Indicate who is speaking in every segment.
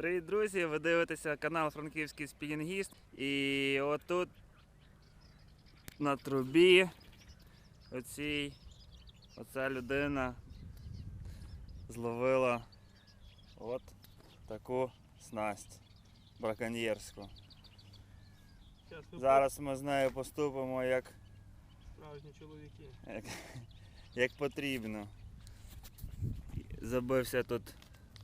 Speaker 1: Привіт, друзі! Ви дивитеся канал Франківський спінінгіст. І отут на трубі оцій, оця людина зловила от таку снасть браконьєрську.
Speaker 2: Зараз
Speaker 1: ми з нею поступимо як,
Speaker 2: справжні чоловіки.
Speaker 1: як, як потрібно. Забився тут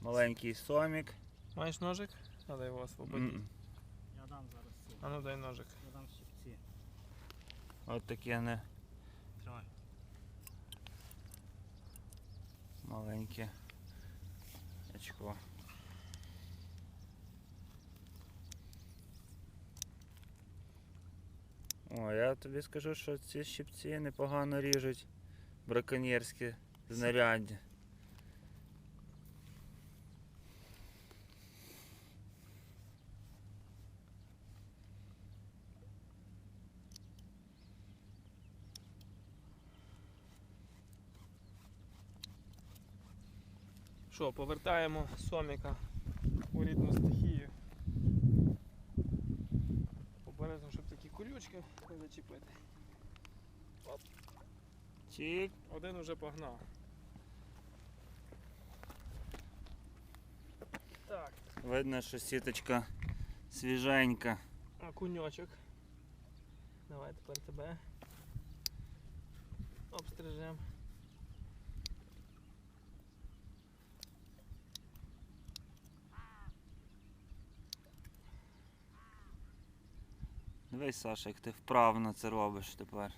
Speaker 1: маленький сомік.
Speaker 2: Маєш ножик? Дай його освободіть.
Speaker 1: М-м.
Speaker 3: Я дам зараз ці.
Speaker 2: А ну дай ножик.
Speaker 3: Я дам щипці.
Speaker 1: От таке не
Speaker 3: Тримай.
Speaker 1: маленьке очко. О, я тобі скажу, що ці щипці непогано ріжуть браконьєрські знаряддя.
Speaker 2: Що, повертаємо соміка у рідну стихію. Обережно, щоб такі колючки не зачепити.
Speaker 1: Чик.
Speaker 2: Один уже погнав. Так,
Speaker 1: Видно, що сіточка свіженька.
Speaker 2: окуньочок. Давай тепер тебе. Обстрижем.
Speaker 1: Дивись, Саша, як ти вправно це робиш тепер.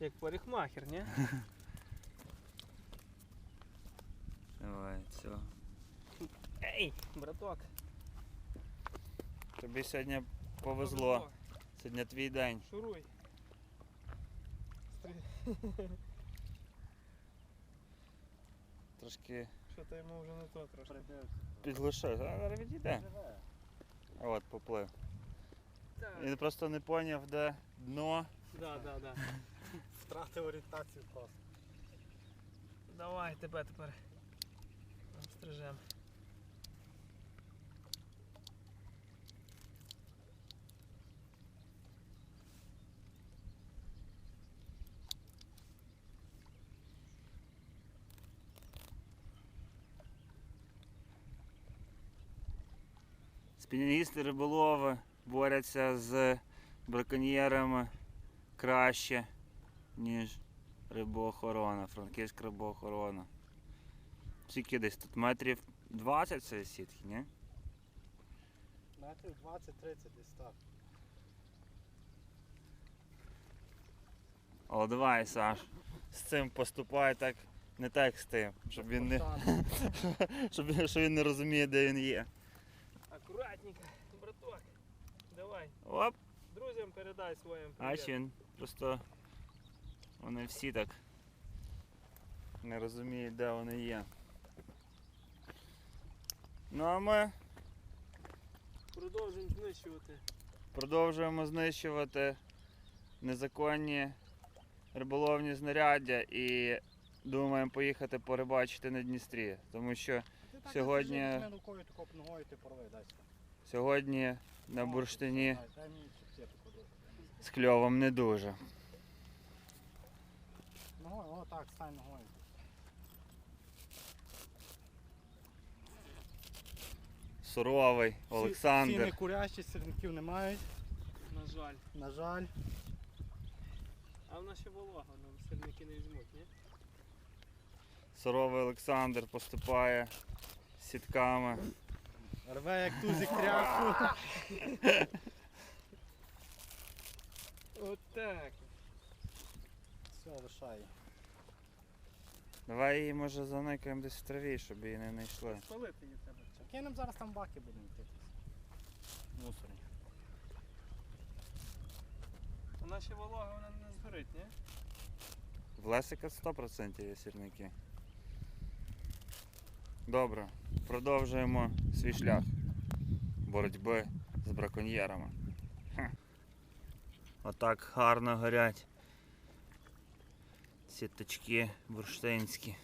Speaker 2: Як парикмахер, ні?
Speaker 1: Давай, все.
Speaker 2: Ей, браток.
Speaker 1: Тобі сьогодні повезло. Сьогодні твій день.
Speaker 2: Шуруй.
Speaker 1: Трошки
Speaker 2: Що то йому вже не то трошки.
Speaker 1: Підглушив. А зараз відійде. А От поплив. Він просто не поняв, де дно.
Speaker 2: Да, да, да.
Speaker 3: Втратив орієнтацію просто.
Speaker 2: Давай тебе тепер обстрижем.
Speaker 1: Спінінгісти риболови борються з браконьєрами краще, ніж рибоохорона, франківська рибоохорона. Скільки десь тут метрів 20 цієї сітки, ні?
Speaker 3: Метрів 20-30 десь так.
Speaker 1: О, давай, Саш. З цим поступай так, не так з тим, щоб він не,
Speaker 3: Повтор.
Speaker 1: щоб, він- не розуміє, де він є.
Speaker 2: Акуратненько. Давай.
Speaker 1: Оп!
Speaker 2: Друзям передай своїм
Speaker 1: А
Speaker 2: привіт.
Speaker 1: ще він просто вони всі так не розуміють, де вони є. Ну а ми
Speaker 2: Продовжуємо знищувати.
Speaker 1: продовжуємо знищувати незаконні риболовні знаряддя і думаємо поїхати порибачити на Дністрі. Тому що
Speaker 3: Ти так
Speaker 1: Сьогодні-
Speaker 3: не візьми рукою, тако ногою ти порви, дай.
Speaker 1: Сьогодні на бурштині з кльовом не дуже.
Speaker 3: Ногою, о так, стань ногою.
Speaker 1: Суровий Олександр.
Speaker 3: не курящі, сірників не мають,
Speaker 2: На жаль.
Speaker 3: на жаль.
Speaker 2: А в нас ще волога, нам сирники не візьмуть, ні?
Speaker 1: Суровий Олександр поступає сітками.
Speaker 3: Рве як тузик тряпку.
Speaker 2: Отак.
Speaker 3: Все, лишай.
Speaker 1: Давай її може заникаємо десь в траві, щоб її не знайшли.
Speaker 2: Спалити її треба.
Speaker 3: Кинемо зараз там баки будемо йтись. Мусорні.
Speaker 2: Вона ще волога, вона не згорить, ні?
Speaker 1: В Лесика 100% є сірники. Добре, продовжуємо свій шлях боротьби з браконьєрами. Ха. Отак гарно горять сіточки бурштинські.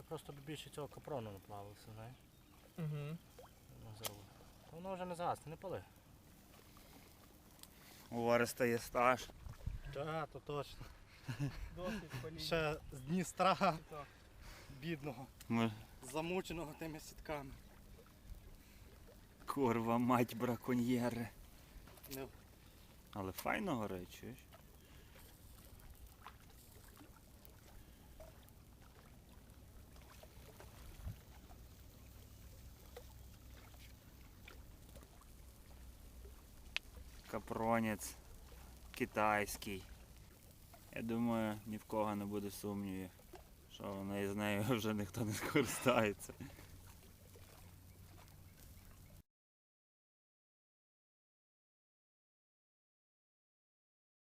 Speaker 3: Я просто б більше цього капрону наплавився, знаєш.
Speaker 2: Угу.
Speaker 3: Та Воно вже не згасне, не пали.
Speaker 1: У Ореста є стаж.
Speaker 3: Так, то точно.
Speaker 2: Досить політ.
Speaker 3: Ще з Дністра бідного,
Speaker 1: Ми...
Speaker 3: замученого тими сітками.
Speaker 1: Курва, мать браконьєри.
Speaker 3: Не
Speaker 1: Але файно горить, чуєш? Капронець китайський. Я думаю, ні в кого не буде сумнівів, що нею з нею вже ніхто не скористається.